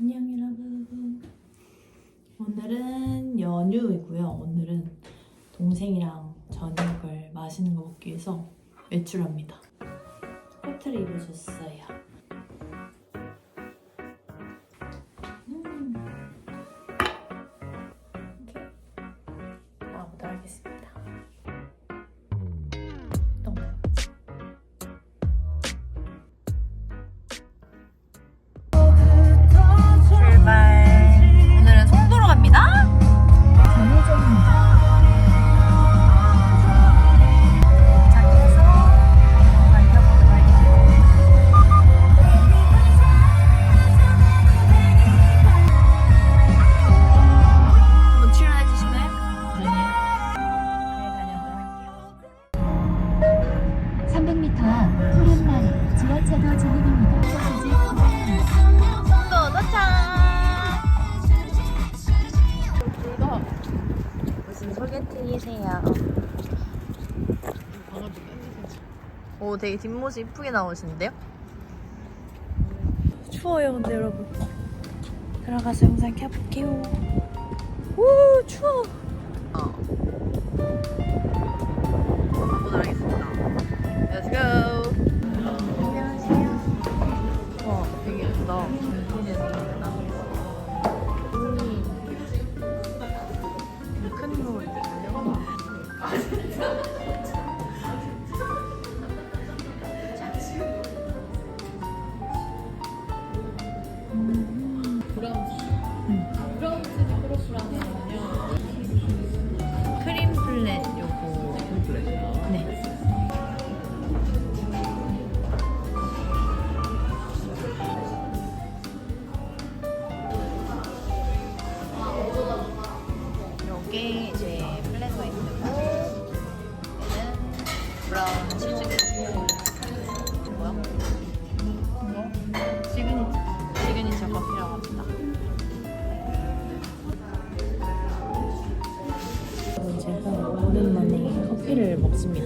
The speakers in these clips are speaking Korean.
안녕 여러분. 오늘은 연휴이고요. 오늘은 동생이랑 저녁을 맛있는 거 먹기 위해서 외출합니다. 코트를 입으셨어요. 무슨 소개팅이세요? 오, 되게 뒷모습 이쁘게 나오시는데요? 추워요, 근데 여러분. 들어가서 영상 켜볼게요. 오, 추워. 어.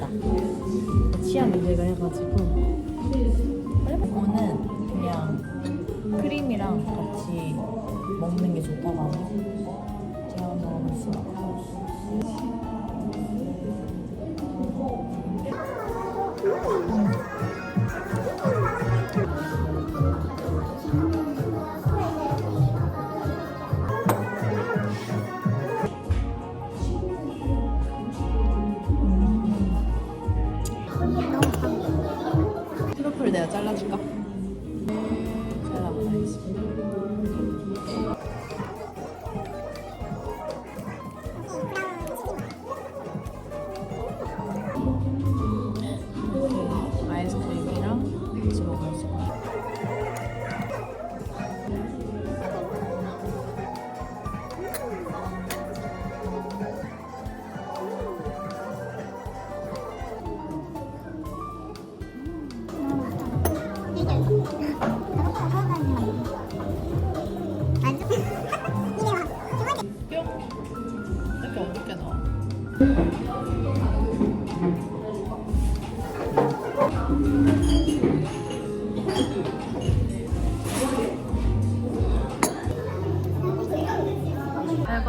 먹습니다. 치아 미백을 해가지고 이거는 그냥 크림이랑 같이 먹는 게 좋다고 하네요 제가 먹어봤습니다 트러 내가 잘라줄까? 잘라보도록 하겠습니다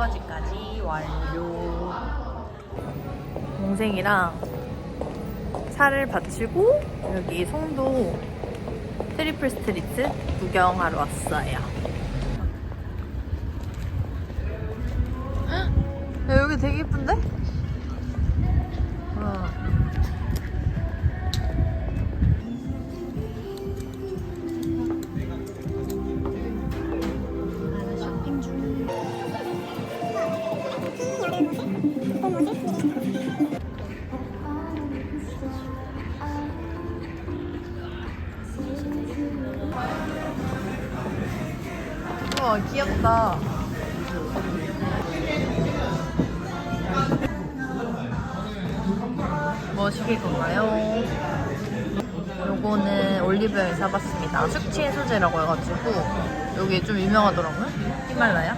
설거지까지 완료 동생이랑 살을 받치고 여기 송도 트리플 스트리트 구경하러 왔어요 야, 여기 되게 예쁜데? 어. 우와 귀엽다. 뭐 시킬 건가요? 요거는 올리브영에 사봤습니다. 숙취 해소제라고 해가지고 여기 좀 유명하더라고요. 히말라야.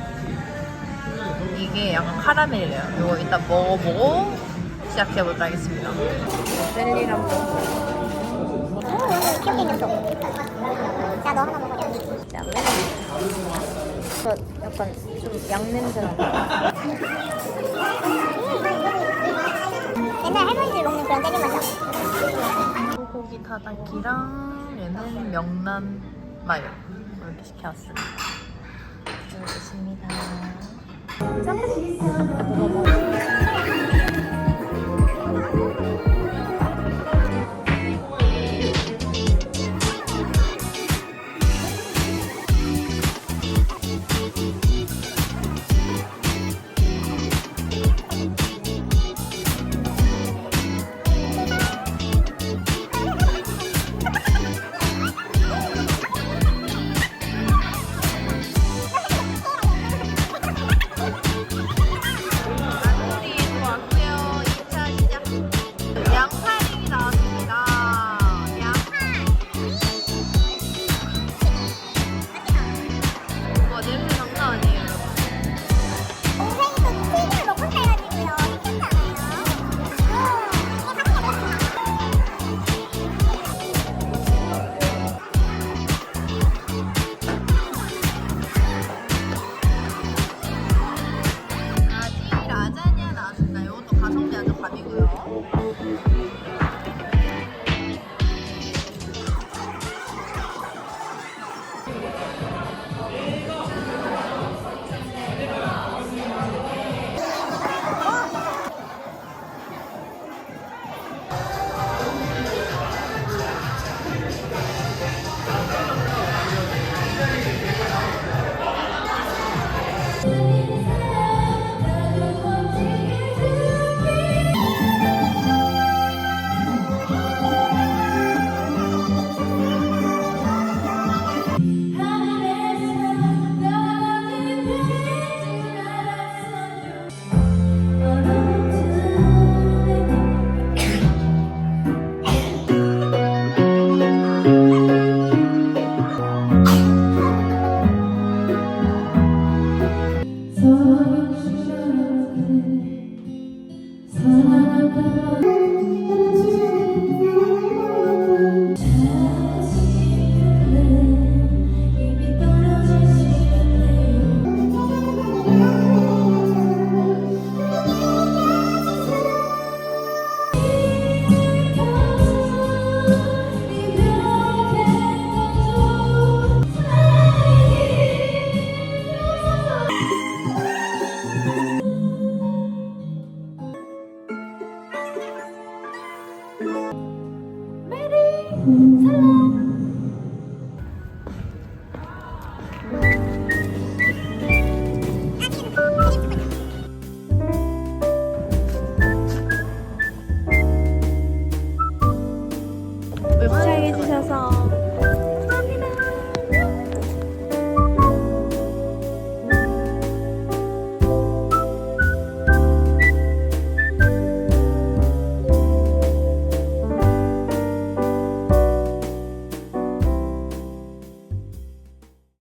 이게 약간 카라멜이래요. 요거 일단 먹어보고 시작해보도록 하겠습니다. 젤리랑 오, 여기 귀엽게 생겼어. 야, 너 하나. 자, 저 약간 좀 양냄새 나는 맨날 할머니들이 먹는 그런 젤리 맛이야. 소고기 타다키랑 얘는 명란 마요 이렇게 시켜왔습니다. 잘 먹겠습니다.